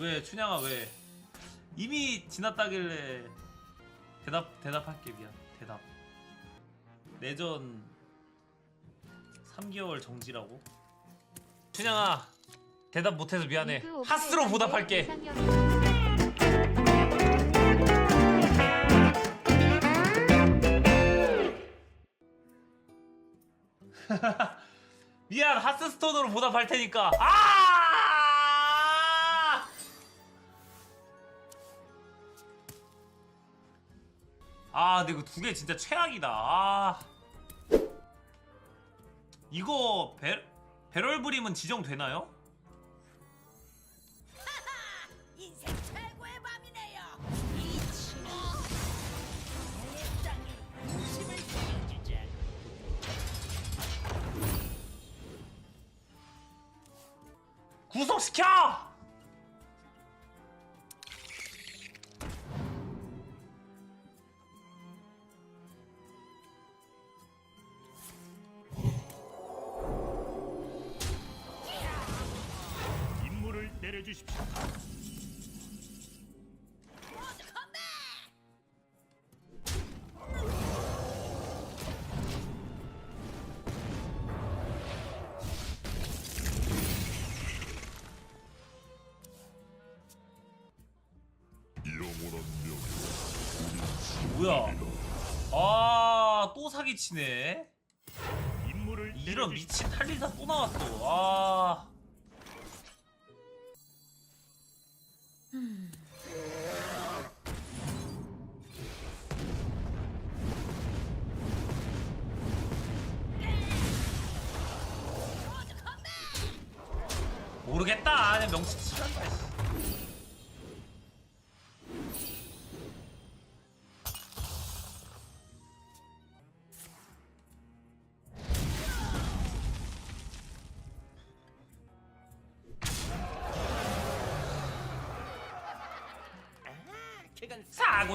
왜 춘향아 왜? 이미 지났다길래 대답 대답할게 미안. 대답. 내전 3개월 정지라고? 춘향아 대답 못해서 미안해. 하스로 오픈에 보답할게. 미안 하스스톤으로 보답할 테니까. 아 근데 이거 두 개 진짜 최악이다. 아. 이거 배, 배럴 브림은 지정되나요? 인생 최고의 밤이네요. 이 친구 내 땅에 웃음을 보여주자. 구속시켜! 사기 치네. 임무를 이런. 미친 탈리사 또 나왔어. 아. 모르겠다. 그냥 명치 치란다.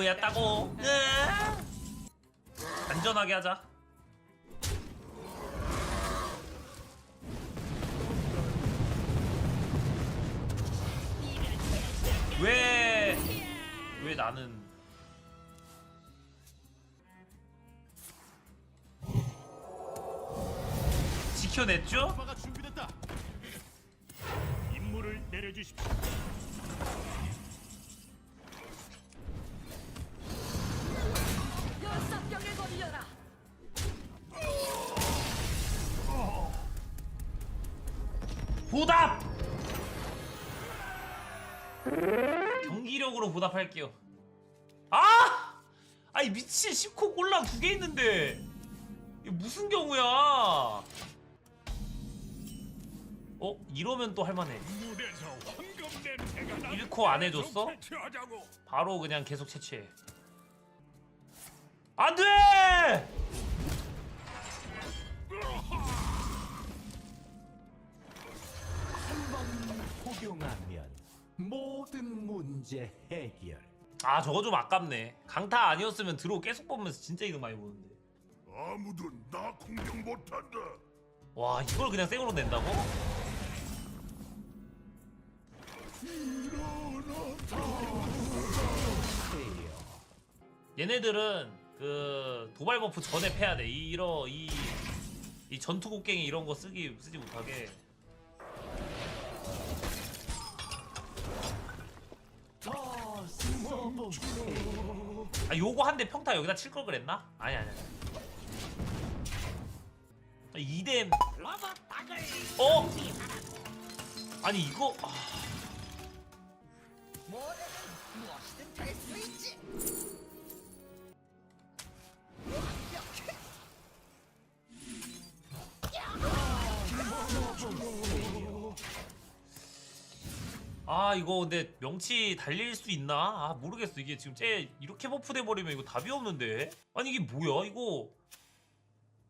씨. 그건 사고였다고. 안전하게 하자. 왜, 왜 나는. 지켜냈죠? 준비됐다. 임무를 내려주십시오. 보답할게요. 아! 아니 미친 10코 꼴랑 두 개 있는데 이게 무슨 경우야? 어? 이러면 또 할만해. 무대에서 황금 냄새가 나. 일코 안 해줬어? 바로 그냥 계속 채취해. 안 돼! 복용하면 모든 문제 해결. 아 저거 좀 아깝네. 강타 아니었으면 들어 계속 보면서 진짜 이득 많이 보는데. 아무도 나 공격 못한다. 와 이걸 그냥 생으로 낸다고? 얘네들은 그 도발 버프 전에 패야 돼. 이 이러 이, 이 전투 곡괭이 이런 거 쓰기 쓰지 못하게. 아 요거 한 대 평타 여기다 칠 걸 그랬나? 아니 아니. 아니. 아, 이뎀 로봇 닭을 어? 아니 이거 아, 아 이거 근데 명치 달릴 수 있나? 아 모르겠어 이게 지금 쟤 이렇게 버프돼 버리면 이거 답이 없는데. 아니 이게 뭐야 이거?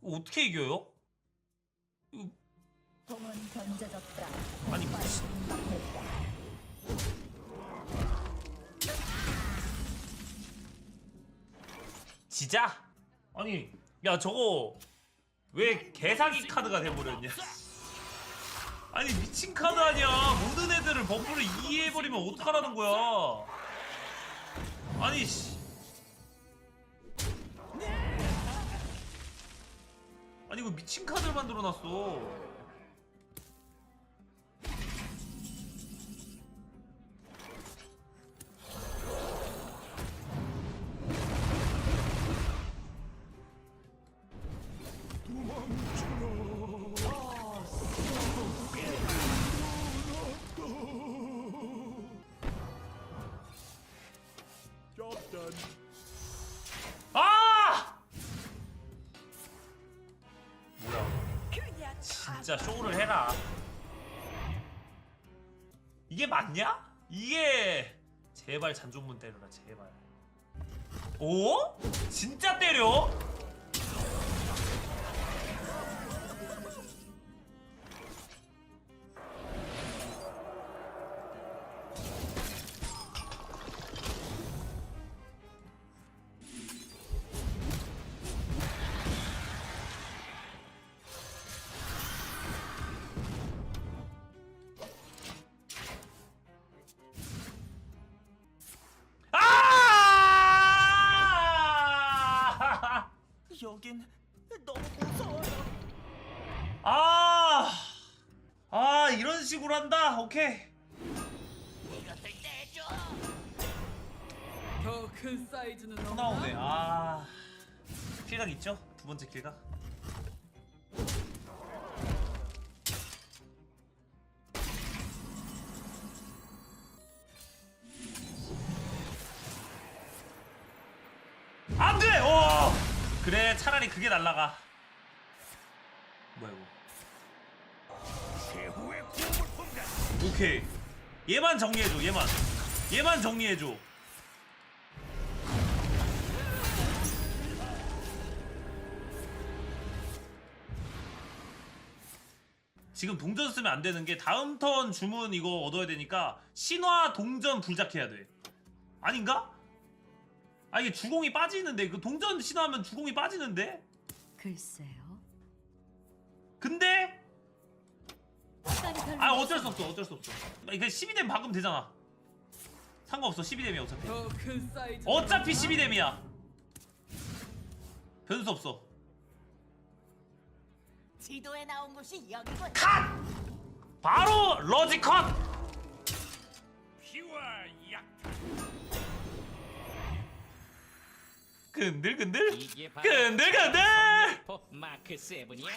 이거 어떻게 이겨요? 이거. 아니 미친. 지자? 아니 야 저거 왜 개사기 카드가 돼버렸냐? 아니 미친 카드 아니야. 모든 애들을 버프를 이해해버리면 어떡하라는 거야? 아니 씨. 아니 이거 미친 카드를 만들어놨어 진짜 쇼를 해라. 이게 맞냐? 이게 제발 잔존문 때려라 제발. 오? 진짜 때려? 이런 식으로 한다. 오케이. 이것들 떼줘. 더 큰 사이즈는 또 없나? 나오네. 아. 킬각 있죠? 두 번째 킬각. 안 돼! 어! 그래, 차라리 그게 날라가. 오케이. 얘만 정리해줘, 얘만. 얘만 정리해줘. 지금 동전 쓰면 안 되는 게 다음 턴 주문 이거 얻어야 되니까 신화 동전 불작해야 돼. 아닌가? 아 이게 주공이 빠지는데 그 동전 신화하면 주공이 빠지는데? 글쎄요. 근데 어쩔 수 없어 어쩔 수 없어. 이게 12뎀 박으면 되잖아. 상관없어 12뎀이야 어차피. 더큰 사이즈. 어차피 12뎀이야. 변수 없어. 지도에 나온 곳이 여기군. 컷! 바로 러지 컷! 피와 약탈 근들근들 이게 바로 근들근들 마크 세븐이야.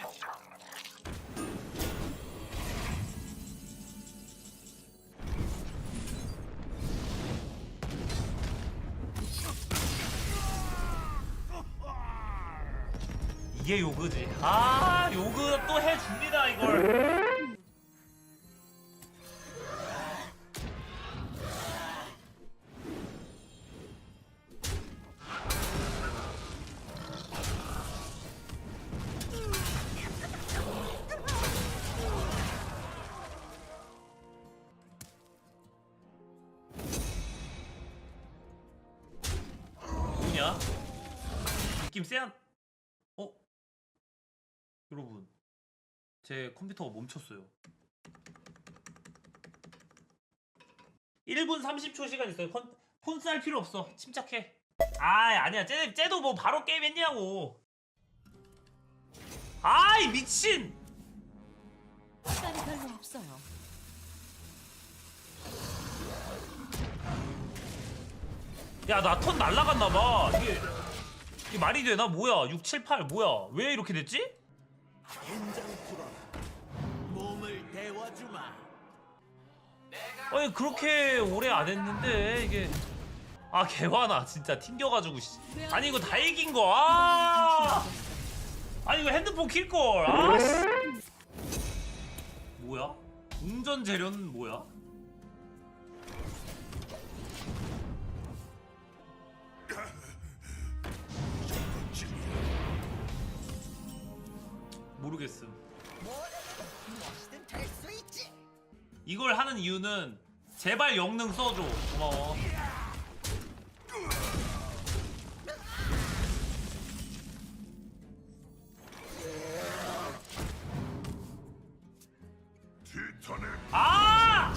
이게 요그지. 아 요그 또 해줍니다 이걸. 느낌 쎄한 제 컴퓨터가 멈췄어요. 1분 30초 시간 있어요. 폰, 폰스 할 필요 없어. 침착해. 아 아니야. 쟤, 쟤도 뭐 바로 게임 했냐고. 아이 미친! 시간이 별로 없어요. 야 나 턴 날라갔나봐. 이게, 이게 말이 되나? 뭐야? 6, 7, 8 뭐야? 왜 이렇게 됐지? 아니 그렇게 오래 안 했는데 이게 아 개화나 진짜 튕겨가지고 씨. 아니 이거 다 이긴 거 아. 아니 이거 핸드폰 킬걸 아. 씨. 뭐야? 운전 재료는 뭐야? 모르겠음. 이걸 하는 이유는 제발 영능 써줘. 고마워. 아!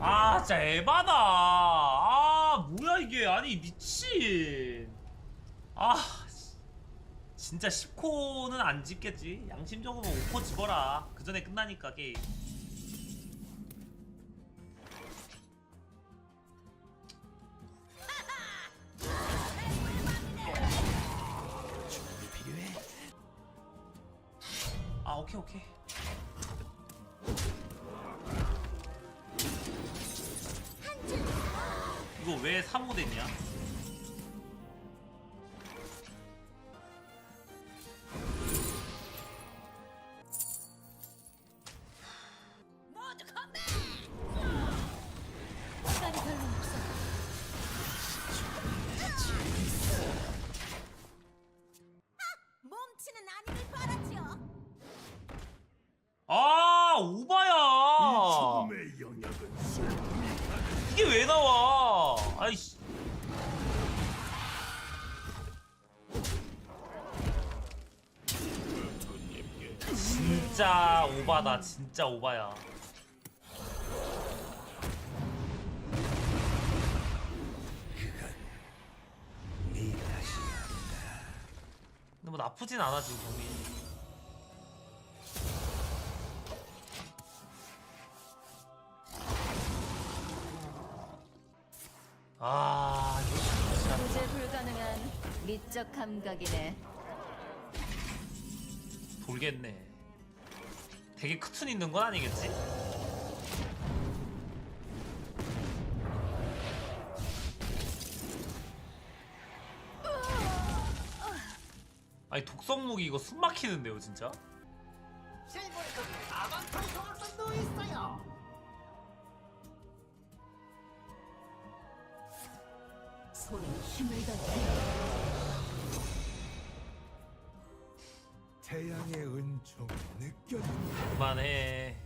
아 진짜 에바다. 아 뭐야 이게. 아니 미친. 아 진짜 10코는 안 짓겠지? 양심적으로 5코 집어라. 그 전에 끝나니까 게임. 오바다 진짜 오바야. 근데 뭐 나쁘진 않아 지금 경기 아 이거 진짜. 도저히 불가능한 미적 감각이네. 돌겠네 되게 크툰 있는 건 아니겠지? 아니 독성무기 이거 숨 막히는데요 진짜? 손에 힘을 더. 그만해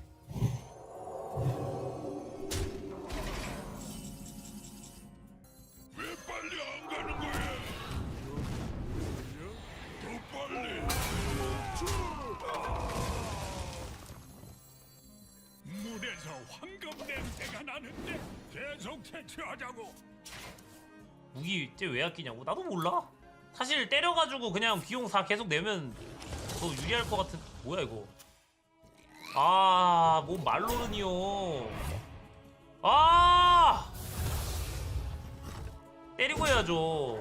왜 빨리 안 가는 거야? 더 빨리. 물에서 황금 냄새가 나는데 계속 퇴치하자고. 무기 쟤 왜 아끼냐고? 나도 몰라 사실 때려가지고 그냥 비용 4 계속 내면 더 유리할 것 같은 뭐야 이거 아 뭐 말로는요 아 때리고 해야죠.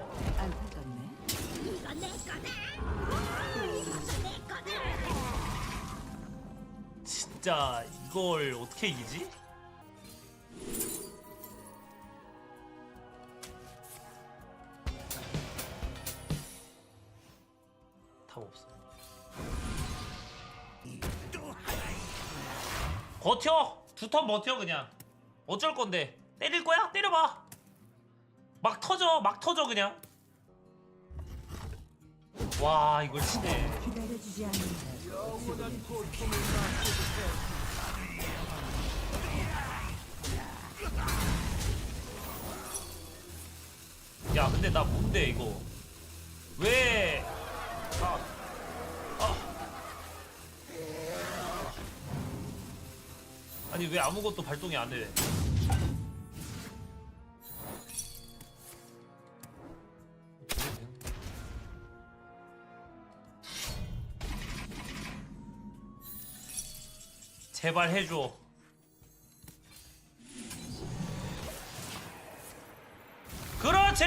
진짜 이걸 어떻게 이기지? 버텨! 두 턴 버텨 그냥. 어쩔 건데? 때릴 거야? 때려봐. 막 터져, 막 터져 그냥. 와 이걸 치네. 야 근데 나 뭔데 이거 왜 아니 왜 아무것도 발동이 안돼 제발 해줘 그렇지!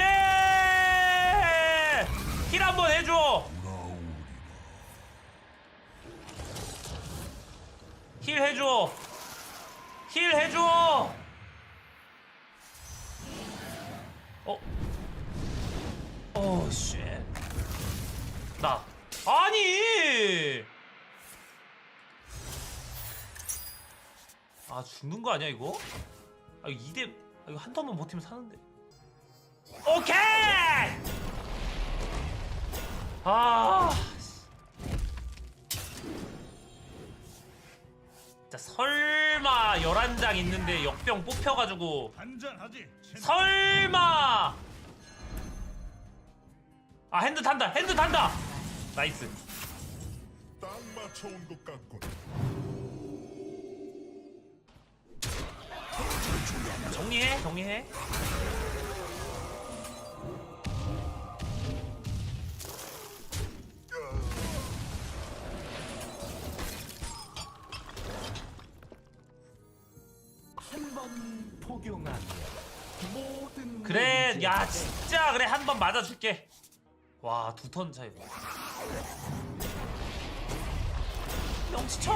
힐 한번 해줘! 죽는 거 아니야, 이거? 아, 이거 2대, 아, 이거 한 턴만 버티면 사는데. 오케이! 아. 진짜 설마 11장 있는데 역병 뽑혀가지고 한잔하지. 설마 아 핸드 탄다 핸드 탄다 나이스 딱 맞춰온 것 같군. 정리해 정리해. 한번 복용하면 모든 그래 문제 야 진짜 그래. 한 번 맞아줄게. 와 두 턴 차이. 명치 쳐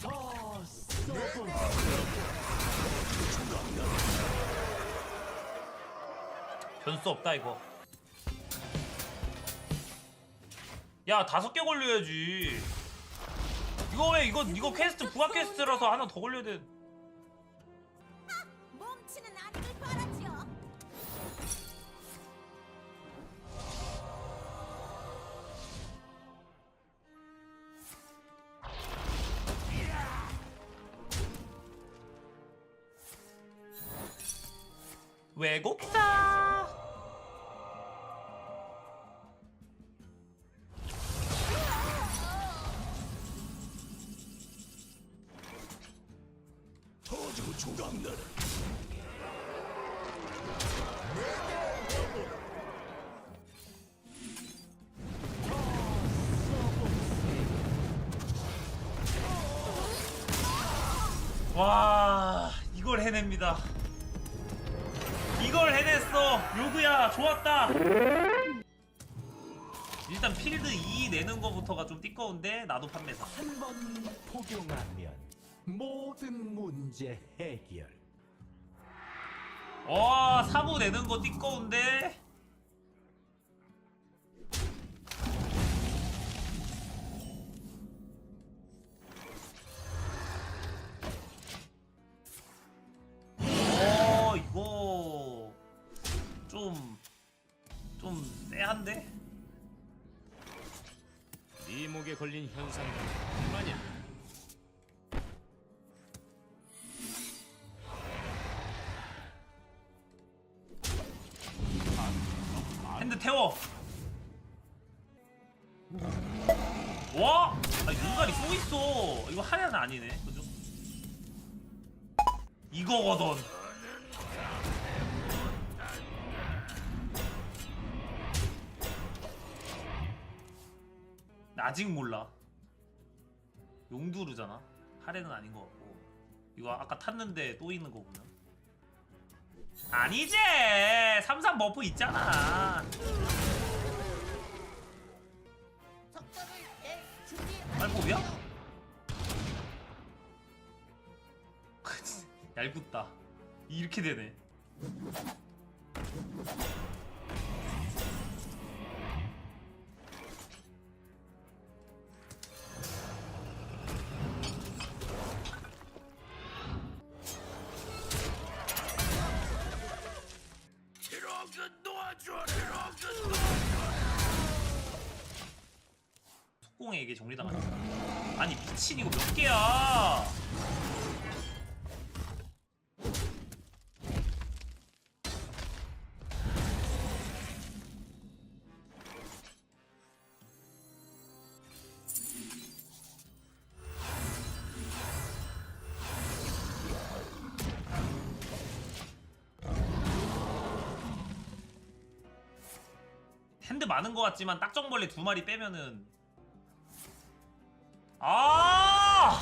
더 써보 변수 없다 이거. 야 다섯 개 걸려야지. 이거 왜 이거 이거 퀘스트 부가 퀘스트라서 하나 더 걸려야 돼 와 이걸 해냅니다. 이걸 해냈어. 요그야 좋았다. 일단 필드 2 내는 거부터가 좀 띠꺼운데 나도 판매사 한 번 복용하면 모든 문제 해결. 와 사부 내는 거 띠꺼운데 걸린 현상들 얼마냐? 핸드 태워. 와! 아, 윤갈이 또 있어. 이거 하나는 아니네. 그죠? 이거거든. 아직 몰라. 용두르잖아. 하레는 아닌 것 같고. 이거 아까 탔는데 또 있는 거 보면. 아니지! 삼삼 버프 있잖아. 빨법이야? 얄궂다. 이렇게 되네. 핸드 많은 것 같지만 딱정벌레 두 마리 빼면은 아!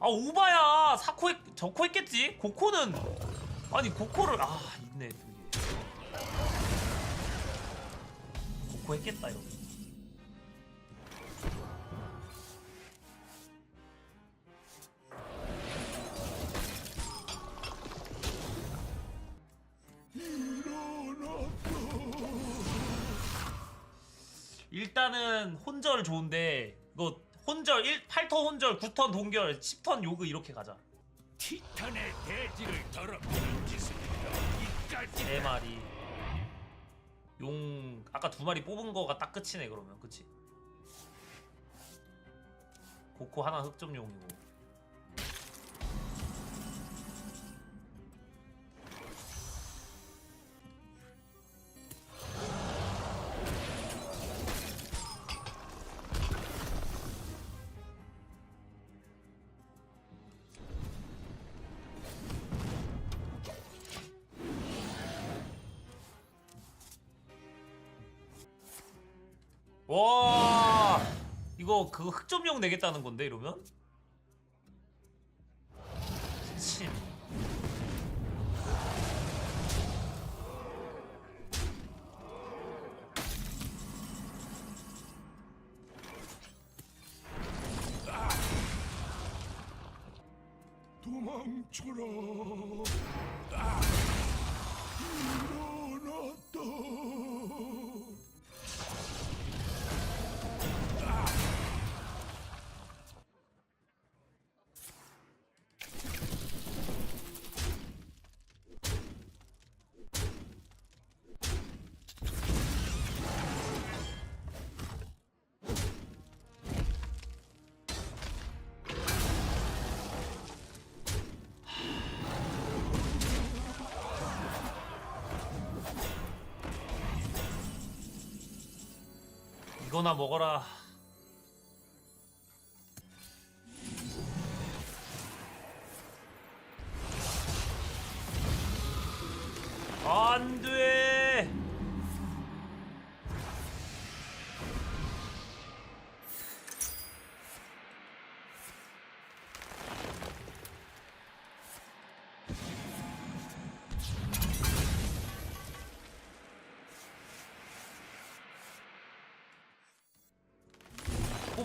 아 오바야 사코 했, 저코 했겠지? 고코는 아니 고코를 아 있네. 고코 했겠다 이거. 일단은 혼절 좋은데 이거 혼절 1, 8턴 혼절 9턴 동결 10턴 요그 이렇게 가자. 티탄의 대지를 더럽히는 짓을 이까지 세 마리. 용 아까 두 마리 뽑은 거가 딱 끝이네 그러면. 그치? 고코 하나 흑점용이고 10명 내겠다는 건데 이러면? 침 도망쳐라. 아, 일어났다. 이거나 먹어라. 안 돼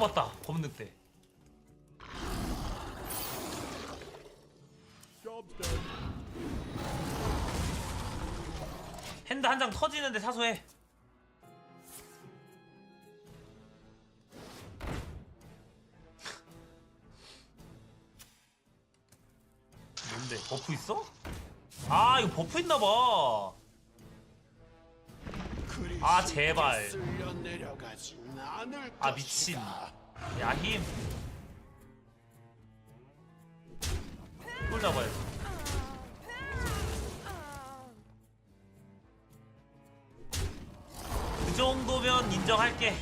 뽑았다. 검능 때. 핸드 한 장 터지는데 사소해. 뭔데 버프 있어? 아 이거 버프 있나봐 아, 제발. 아 미친. 야힘. 꿀 잡아야지. 그 정도면 인정할게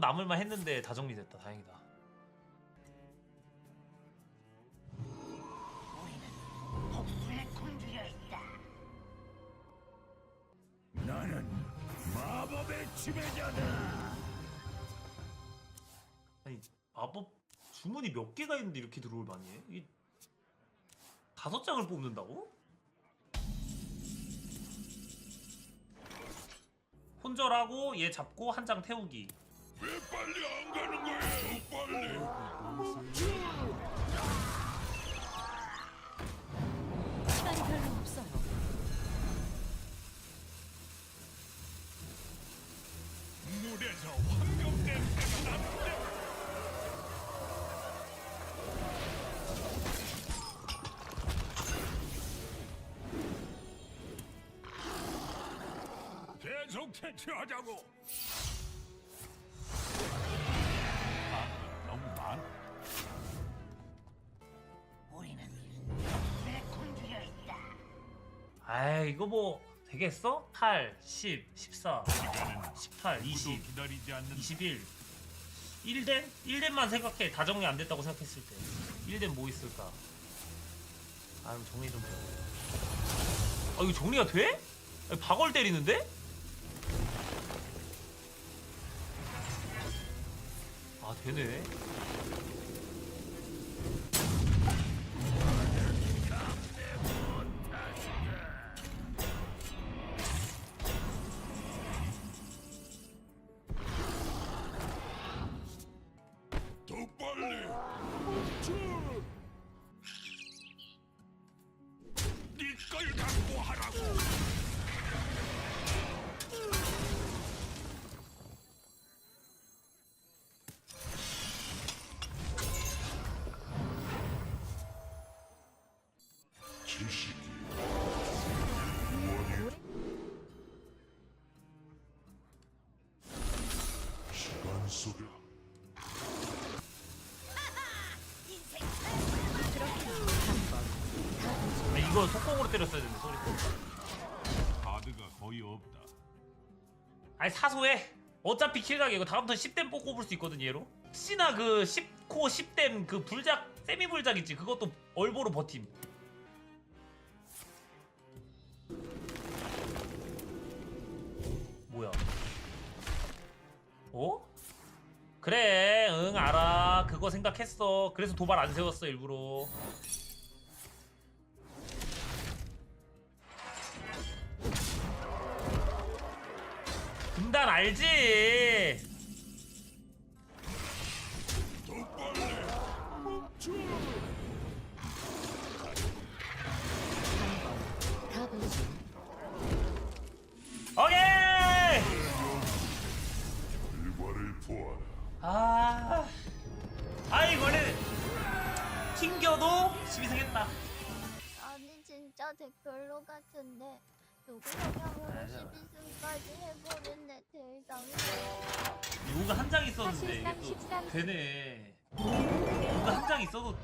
남을만 했는데 다 정리됐다 다행이다 있다. 나는 마법의 지배자다. 아니 마법 주문이 몇 개가 있는데 이렇게 들어올 많이 해? 이 다섯 장을 뽑는다고? 혼절하고 얘 잡고 한 장 태우기 왜 빨리 안 가는 거야? 빨리. 시간이 별로 없어요. 물에서 황금 냄새가 난다. 계속 퇴치하자고. 아이 이거 뭐 되겠어? 8, 10, 14, 18, 20, 기다리지 않는 21 1덴? 1덴만 생각해 다 정리 안 됐다고 생각했을 때 1덴 뭐 있을까? 아 그럼 정리 좀 해아 이거 정리가 돼? 박월 때리는데? 아 되네 아, 이거 속공으로 때렸어야 되는데 소리 카드가 거의 없다. 아니 사소해 어차피 킬각이 이거 다음부터 10댐 뽑고 볼수 있거든 얘로 혹시나 그 10코 10댐 그 불작 세미 불작 있지 그것도 얼보로 버팀 어? 그래 응 알아. 그거 생각했어. 그래서 도발 안 세웠어 일부러. 금단 알지 아, 아 이거는 튕겨도 12승 했다. 아니 진짜 댓글로 같은데 누구 영향으로 맞아. 12승까지 해버렸네 대장이 이거가 한 장 있었는데 이게 또 13. 되네. 이거 한장 있어도